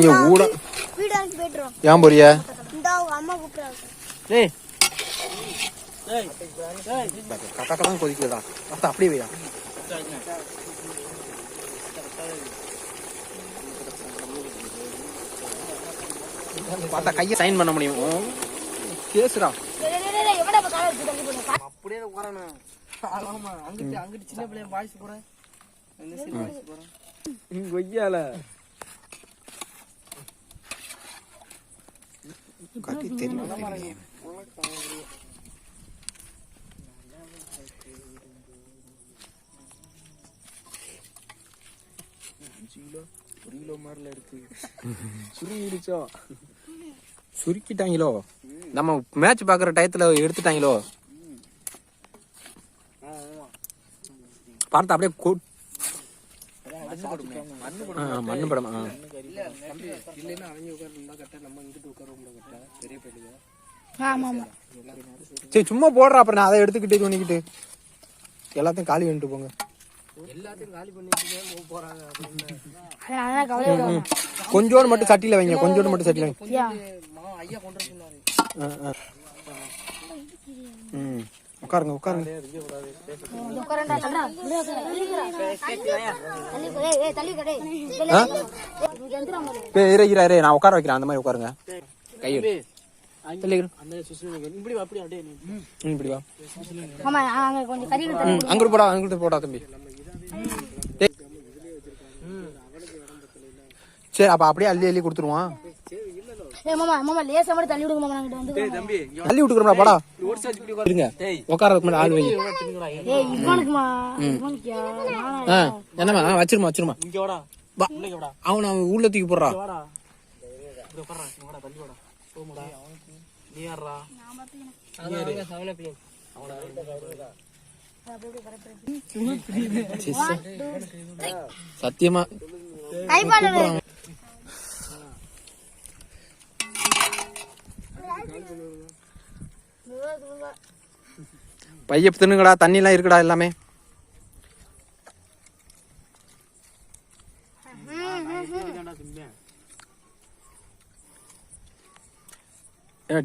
இவங்க ஊட ஏன் போறிய? டேய் கக்காக்கெல்லாம் கொதிக்கலடா அத்த அப்படியே வையா பார்த்தா கையை சைன் பண்ண முடியும். கேசுடா? அப்படியே உட்காரணும். ஆமா அங்கிட்டு அங்கிட்டு சின்ன பிள்ளைய பாய்ஸ் போறேன் கொய்யால கத்தி தெரியும் ஒரு கிலோ மாதிரில இருக்கு சுருங்கிடுச்சோ? சுருக்கிட்டாங்களோ? நம்ம மேட்ச் பாக்குற டயத்துல எடுத்துட்டாங்களோ? பார்த்தா அப்படியே மண்ணு படம். இல்லைன்னா அவங்க நம்ம இங்கிட்டு பெரிய சரி சும்மா போடுறா அப்புறம் நான் அதை எடுத்துக்கிட்டு இது பண்ணிக்கிட்டு எல்லாத்தையும் காலி பண்ணிட்டு போங்க. எல்லாத்தையும் காலி பண்ணிட்டு போறாங்க அப்படின்னு. அதனால கவலை விடாம கொஞ்சோடு மட்டும் சட்டியில வைங்க கொஞ்சோடு மட்டும் சட்டியில வைங்க. ஐயா மா. உட்காருங்க உட்காருங்க. இரு இரு இரு நான் உட்கார வைக்கிறேன் அந்த மாதிரி உட்காருங்க. கையை தள்ளிக்கிறேன். அந்த சுசுலி இப்படி வா, அப்படியே அப்படியே நீ. ம் இப்படி வா. ஆமா அங்க கொஞ்சம் கறி எடுத்து ம் அங்கிட்டு போடா அங்கிட்டு போடா தம்பி. சரி அப்ப அப்படியே அள்ளி அள்ளி கொடுத்துருவான் ஏய் மாமா மாமா லேசா மட்டும் தள்ளி விடுங்க மாமா வந்து தம்பி அள்ளி விட்டுக்கிறோம்டா போடா இருங்க. உட்காரதுக்கு முன்னாடி ஆள் வை ஏய் இவனுக்குமா? இவனுக்கியா வச்சிருமா வச்சிருமா இங்க வாடா. வா. இங்க வாடா. அவன் அவன் உள்ள தூக்கி போடுறா. இங்க வாடா இப்படி உட்கார்றா இங்க வாடா தள்ளி வாடா போமுடா நீ யாரா அவன பையன் சரி, சரி. சத்தியமா கைப்பாடு பைய தின்னுங்கடா தண்ணிலாம் இருக்குடா எல்லாமே.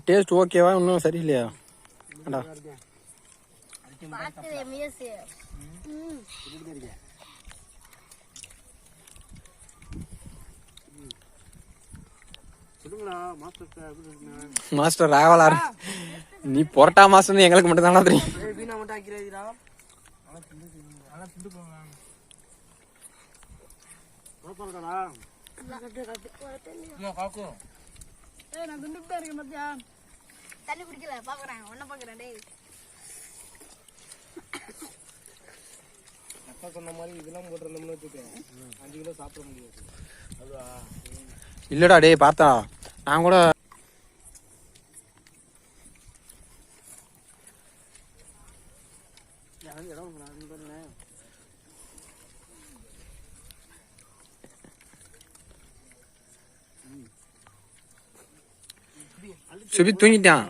டேஸ்ட் ஓகேவா இன்னும் சரியில்லையா? அடா. மாஸ்டர் ராகவலார். நீ பொரட்டா மாஸ்டர் எங்களுக்கு மட்டும் தானே தெரியும். நான் துண்டுட்டே இருக்கேன் பாத்தியா? தண்ணி குடிக்கல பாக்குறேன். ஒண்ணு பாக்குறேன் டேய். அப்பா சொன்ன மாதிரி இதெல்லாம் போட்டுருந்தோம்னு வச்சுக்க அஞ்சு கிலோ சாப்பிட முடியாது. அதுவா இல்லடா டேய் பார்த்தா. நான் கூட சுபி தூங்கிட்டான்.